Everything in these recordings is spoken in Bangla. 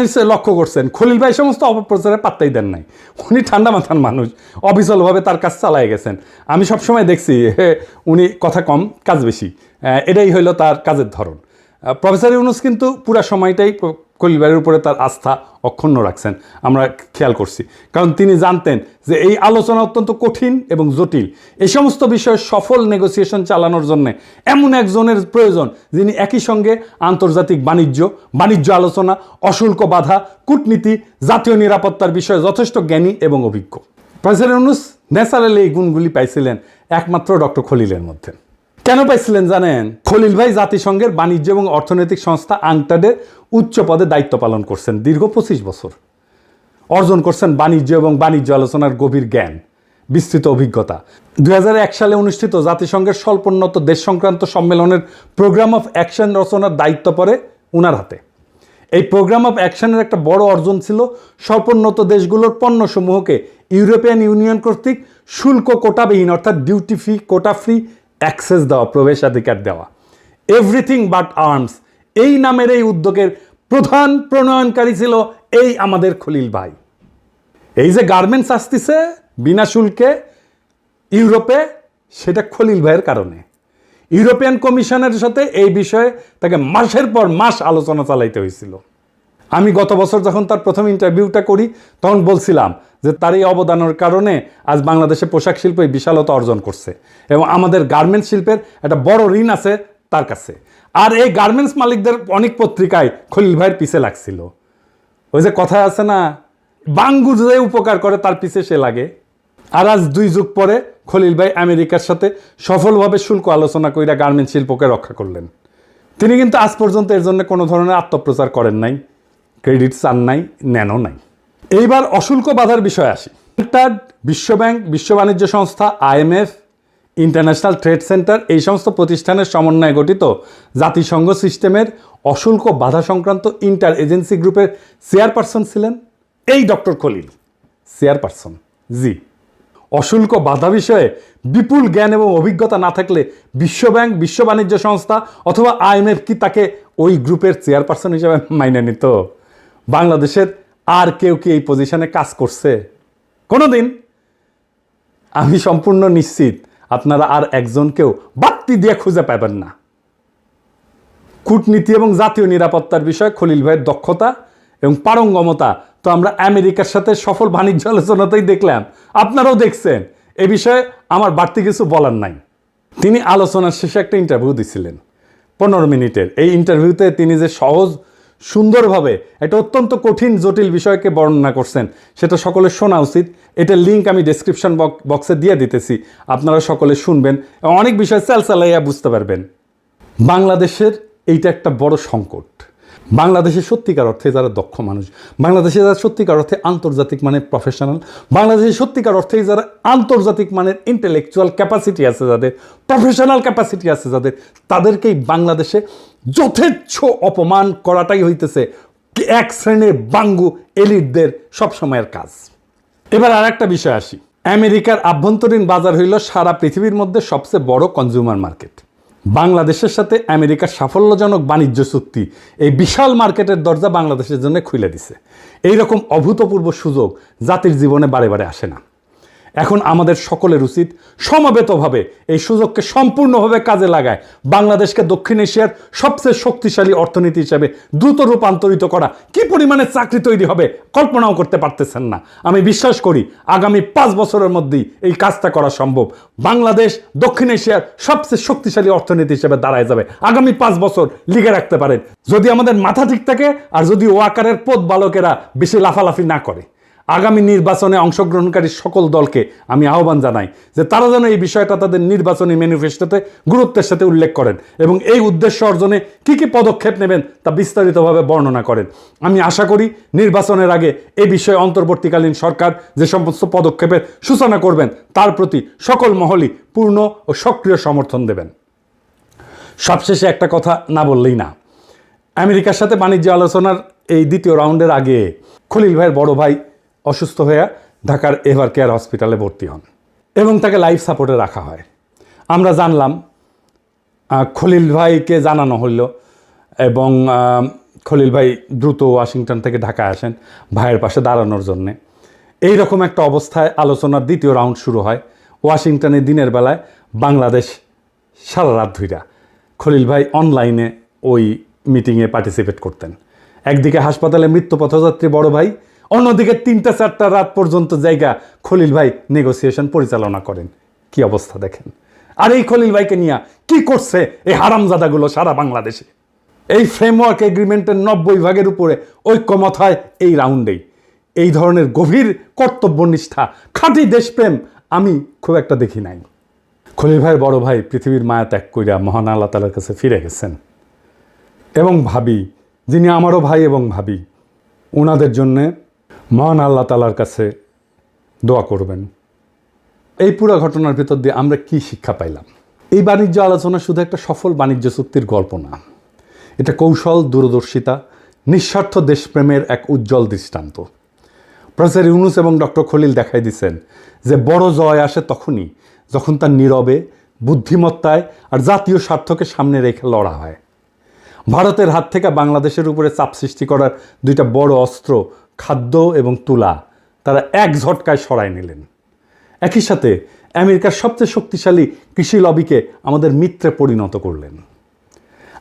লক্ষ্য করছেন। খলিল ভাই সমস্ত অপপ্রচারে পাত্তাই দেন নাই। উনি ঠান্ডা মাথার মানুষ। অবিচলভাবে তার কাজ চালায় গেছেন। আমি সবসময় দেখছি উনি কথা কম, কাজ বেশি। এটাই হইল তার কাজের ধরন। প্রফেসর ইউনুস কিন্তু পুরা সময়টাই ভাইয়ের উপরে তার আস্থা অক্ষুণ্ণ রাখছেন। আমরা খেয়াল করছি। কারণ তিনি জানতেন যে এই আলোচনা অত্যন্ত কঠিন এবং জটিল। এই সমস্ত বিষয়ে সফল নেগোসিয়েশন চালানোর জন্য এমন একজনের প্রয়োজন যিনি একই সঙ্গে আন্তর্জাতিক বাণিজ্য বাণিজ্য আলোচনা, অশুল্ক বাধা, কূটনীতি, জাতীয় নিরাপত্তার বিষয়ে যথেষ্ট জ্ঞানী এবং অভিজ্ঞ। ইউনুস ন্যাচারালি এই গুণগুলি পাইছিলেন একমাত্র ডক্টর খলিলের মধ্যে। কেন পাইছিলেন জানেন? খলিল ভাই জাতিসংঘের বাণিজ্য এবং অর্থনৈতিক সংস্থা আংটাডের উচ্চ পদে দায়িত্ব পালন করছেন দীর্ঘ পঁচিশ বছর। অর্জন করছেন বাণিজ্য এবং বাণিজ্য আলোচনার গভীর জ্ঞান, বিস্তৃত অভিজ্ঞতা। দুই হাজার এক সালে অনুষ্ঠিত জাতিসংঘের স্বল্পোন্নত দেশ সংক্রান্ত সম্মেলনের প্রোগ্রাম অফ অ্যাকশন রচনার দায়িত্ব পড়ে উনার হাতে। এই প্রোগ্রাম অফ অ্যাকশনের একটা বড় অর্জন ছিল স্বল্পোন্নত দেশগুলোর পণ্যসমূহকে ইউরোপিয়ান ইউনিয়ন কর্তৃক শুল্ক কোটাবিহীন অর্থাৎ duty free quota free access দেওয়া, প্রবেশাধিকার দেওয়া। এভরিথিং বাট আর্মস এই নামের এই উদ্যোগের প্রধান প্রণয়নকারী ছিল এই আমাদের খলিল ভাই। এই যে গার্মেন্টস আসতেছে বিনা শুল্কে ইউরোপে, সেটা খলিল ভাইয়ের কারণে। ইউরোপিয়ান কমিশনের সাথে এই বিষয়ে তাকে মাসের পর মাস আলোচনা চালাইতে হয়েছিল। আমি গত বছর যখন তার প্রথম ইন্টারভিউটা করি, তখন বলছিলাম যে তার এই অবদানের কারণে আজ বাংলাদেশে পোশাক শিল্প এই বিশালতা অর্জন করছে। এবং আমাদের গার্মেন্টস শিল্পের একটা বড় ঋণ আছে তার কাছে। আর এই গার্মেন্টস মালিকদের অনেক পত্রিকায় খলিল ভাইয়ের পিছে লাগছিল। ওই যে কথা আছে না, বাঙ্গু যে উপকার করে তার পিছে সে লাগে। আর আজ দুই যুগ পরে খলিল ভাই আমেরিকার সাথে সফলভাবে শুল্ক আলোচনা কইরা গার্মেন্ট শিল্পকে রক্ষা করলেন। তিনি কিন্তু আজ পর্যন্ত এর জন্য কোনো ধরনের আত্মপ্রচার করেন নাই ক্রেডিট চান নাই, নেনও নাই। এইবার অশুল্ক বাধার বিষয়ে আসি। টাড বিশ্বব্যাংক বিশ্ব বাণিজ্য সংস্থা আইএমএফ ইন্টারন্যাশনাল ট্রেড সেন্টার, এই সমস্ত প্রতিষ্ঠানের সমন্বয়ে গঠিত জাতিসংঘ সিস্টেমের অশুল্ক বাধা সংক্রান্ত ইন্টার এজেন্সি গ্রুপের চেয়ারপারসন ছিলেন এই ডক্টর খলিল। চেয়ারপারসন, জি। অশুল্ক বাধা বিষয়ে বিপুল জ্ঞান এবং অভিজ্ঞতা না থাকলে বিশ্বব্যাংক বিশ্ব বাণিজ্য সংস্থা অথবা আইএমএফ কি তাকে ওই গ্রুপের চেয়ারপারসন হিসেবে মাইনে নিত? বাংলাদেশের আর কেউ কি এই পজিশনে কাজ করছে? কোনোদিন। আমি সম্পূর্ণ নিশ্চিত আপনারা আর একজনকেও বাত্তি দিয়ে খুঁজে পাবেন না। কূটনীতি এবং জাতীয় নিরাপত্তার বিষয়ে খলিল ভাইয়ের দক্ষতা এবং পারঙ্গমতা তো আমরা আমেরিকার সাথে সফল বাণিজ্য আলোচনাতেই দেখলাম। আপনারাও দেখছেন। এ বিষয়ে আমার বাড়তি কিছু বলার নাই। তিনি আলোচনার শেষে একটা ইন্টারভিউ দিছিলেন। পনেরো মিনিটের। এই ইন্টারভিউতে তিনি যে সহজ সুন্দরভাবে একটা অত্যন্ত কঠিন, জটিল বিষয়কে বর্ণনা করছেন। সেটা সকলে শোনা উচিত। এটা লিঙ্ক আমি ডেসক্রিপশন বক্সে দিয়ে দিতেছি। আপনারা সকলে শুনবেন। অনেক বিষয় চালচালাইয়া বুঝতে পারবেন। বাংলাদেশের এইটা একটা বড় সংকট। বাংলাদেশের সত্যিকার অর্থে যারা দক্ষ মানুষ, বাংলাদেশে যারা সত্যিকার অর্থে আন্তর্জাতিক মানের প্রফেশনাল বাংলাদেশের সত্যিকার অর্থে যারা আন্তর্জাতিক মানের ইন্টেলেকচুয়াল ক্যাপাসিটি আছে যাদের প্রফেশনাল ক্যাপাসিটি আছে যাদের, তাদেরকেই বাংলাদেশে যথেচ্ছ অপমান করাটাই হইতেছে এক শ্রেণির বাঙ্গু এলিটদের সবসময়ের কাজ। এবার আর একটা বিষয় আসি। আমেরিকার আভ্যন্তরীণ বাজার হইল সারা পৃথিবীর মধ্যে সবচেয়ে বড় কনজিউমার মার্কেট বাংলাদেশের সাথে আমেরিকার সাফল্যজনক বাণিজ্য চুক্তি এই বিশাল মার্কেটের দরজা বাংলাদেশের জন্য খুলে দিছে। এইরকম অভূতপূর্ব সুযোগ জাতির জীবনে বারে বারে আসে না। এখন আমাদের সকলের উচিত সমবেতভাবে এই সুযোগকে সম্পূর্ণভাবে কাজে লাগায়। বাংলাদেশকে দক্ষিণ এশিয়ার সবচেয়ে শক্তিশালী অর্থনীতি হিসেবে দ্রুত রূপান্তরিত করা। কি পরিমাণে চাকরি তৈরি হবে কল্পনাও করতে পারতেছেন না। আমি বিশ্বাস করি, আগামী পাঁচ বছরের মধ্যেই এই কাজটা করা সম্ভব। বাংলাদেশ দক্ষিণ এশিয়ার সবচেয়ে শক্তিশালী অর্থনীতি হিসেবে দাঁড়ায় যাবে। আগামী পাঁচ বছর লিখে রাখতে পারেন। যদি আমাদের মাথা ঠিক থাকে আর যদি ওয়াকারের পদ বালকেরা বেশি লাফালাফি না করে। আগামী নির্বাচনে অংশগ্রহণকারী সকল দলকে আমি আহ্বান জানাই যে তারা যেন এই বিষয়টা তাদের নির্বাচনী ম্যানিফেস্টোতে গুরুত্বের সাথে উল্লেখ করেন এবং এই উদ্দেশ্য অর্জনে কী কী পদক্ষেপ নেবেন তা বিস্তারিতভাবে বর্ণনা করেন। আমি আশা করি নির্বাচনের আগে এই বিষয়ে অন্তর্বর্তীকালীন সরকার যে সমস্ত পদক্ষেপের সূচনা করবেন, তার প্রতি সকল মহলই পূর্ণ ও সক্রিয় সমর্থন দেবেন। সবশেষে একটা কথা না বললেই না। আমেরিকার সাথে বাণিজ্য আলোচনার এই দ্বিতীয় রাউন্ডের আগে খলিল ভাইয়ের বড় ভাই অসুস্থ হয়ে ঢাকার এভার কেয়ার হসপিটালে ভর্তি হন এবং তাকে লাইফ সাপোর্টে রাখা হয়। আমরা জানলাম খলিল ভাইকে জানানো হইল এবং খলিল ভাই দ্রুত ওয়াশিংটন থেকে ঢাকায় আসেন ভাইয়ের পাশে দাঁড়ানোর জন্যে। এই রকম একটা অবস্থায় আলোচনার দ্বিতীয় রাউন্ড শুরু হয় ওয়াশিংটনে দিনের বেলায় বাংলাদেশ সারা রাত ধুইরা। খলিল ভাই অনলাইনে ওই মিটিংয়ে পার্টিসিপেট করতেন। একদিকে হাসপাতালে মৃত্যু পথযাত্রী বড় ভাই অন্যদিকে তিনটা, চারটা রাত পর্যন্ত জায়গা খলিল ভাই নেগোসিয়েশন পরিচালনা করেন। কি অবস্থা দেখেন? আর এই খলিল ভাইকে নিয়ে কি করছে এই হারামজাদাগুলো সারা বাংলাদেশে? এই ফ্রেমওয়ার্ক এগ্রিমেন্টের নব্বই ভাগের উপরে ঐক্যমত হয় এই রাউন্ডেই এই ধরনের গভীর কর্তব্যনিষ্ঠা, খাঁটি দেশপ্রেম আমি খুব একটা দেখি নাই। খলিল ভাইয়ের বড় ভাই পৃথিবীর মায়া ত্যাগ কইরা মহান আল্লাহ তালার কাছে ফিরে গেছেন। এবং ভাবি, যিনি আমারও ভাই এবং ভাবি ওনাদের জন্যে মহান আল্লাহ তালার কাছে দোয়া করবেন। এই পুরো ঘটনার ভিতর দিয়ে আমরা কি শিক্ষা পাইলাম? এই বাণিজ্য আলোচনা শুধু একটা সফল বাণিজ্য চুক্তির গল্প না, এটা কৌশল, দূরদর্শিতা, নিঃস্বার্থ দেশপ্রেমের এক উজ্জ্বল দৃষ্টান্ত। প্রফেসর ইউনুস এবং ডক্টর খলিল দেখাই দিচ্ছেন যে বড় জয় আসে তখনই যখন তার নীরবে, বুদ্ধিমত্তায় আর জাতীয় স্বার্থকে সামনে রেখে লড়া হয়। ভারতের হাত থেকে বাংলাদেশের উপরে চাপ সৃষ্টি করার দুইটা বড় অস্ত্র খাদ্য এবং তুলা, তারা এক ঝটকায় সরায় নিলেন। একই সাথে আমেরিকার সবচেয়ে শক্তিশালী কৃষি লবিকে আমাদের মিত্রে পরিণত করলেন।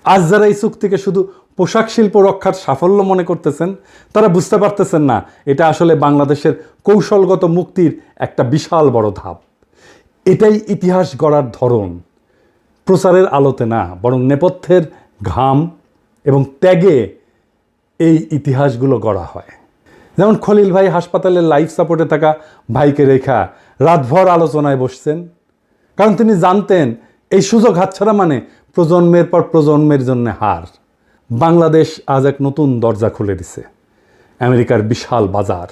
আজ যারা এই চুক্তিকে শুধু পোশাক শিল্প রক্ষার সাফল্য মনে করতেছেন, তারা বুঝতে পারতেছেন না, এটা আসলে বাংলাদেশের কৌশলগত মুক্তির একটা বিশাল বড় ধাপ। এটাই ইতিহাস গড়ার ধরন। প্রচারের আলোতে না, বরং নেপথ্যের ঘাম এবং ত্যাগে এই ইতিহাসগুলো গড়া হয়। যেমন খলিল ভাই হাসপাতালের লাইফ সাপোর্টে থাকা ভাইকে রেখা রাতভর আলোচনায় বসছেন। কারণ তিনি জানতেন, এই সুযোগ হাতছাড়া মানে প্রজন্মের পর প্রজন্মের জন্য হার। বাংলাদেশ আজ এক নতুন দরজা খুলে দিছে। আমেরিকার বিশাল বাজার,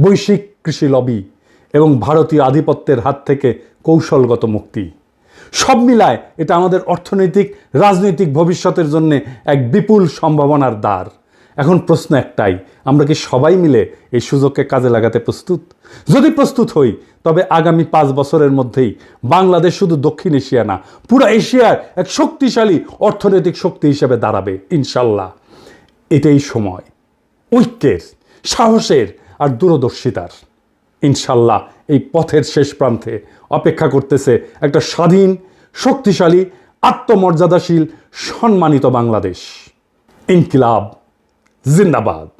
বৈশ্বিক কৃষি লবি এবং ভারতীয় আধিপত্যের হাত থেকে কৌশলগত মুক্তি। সব মিলায় এটা আমাদের অর্থনৈতিক, রাজনৈতিক ভবিষ্যতের জন্য এক বিপুল সম্ভাবনার দ্বার। এখন প্রশ্ন একটাই, আমরা কি সবাই মিলে এই সুযোগকে কাজে লাগাতে প্রস্তুত? যদি প্রস্তুত হই, তবে আগামী পাঁচ বছরের মধ্যেই বাংলাদেশ শুধু দক্ষিণ এশিয়া না, পুরো এশিয়ার এক শক্তিশালী অর্থনৈতিক শক্তি হিসেবে দাঁড়াবে, ইনশাল্লাহ। এটাই সময়, ঐক্যের, সাহসের আর দূরদর্শিতার। ইনশাল্লাহ এই পথের শেষ প্রান্তে অপেক্ষা করতেছে একটা স্বাধীন, শক্তিশালী, আত্মমর্যাদাশীল, সম্মানিত বাংলাদেশ। ইনকিলাব। জিন্দাবাদ।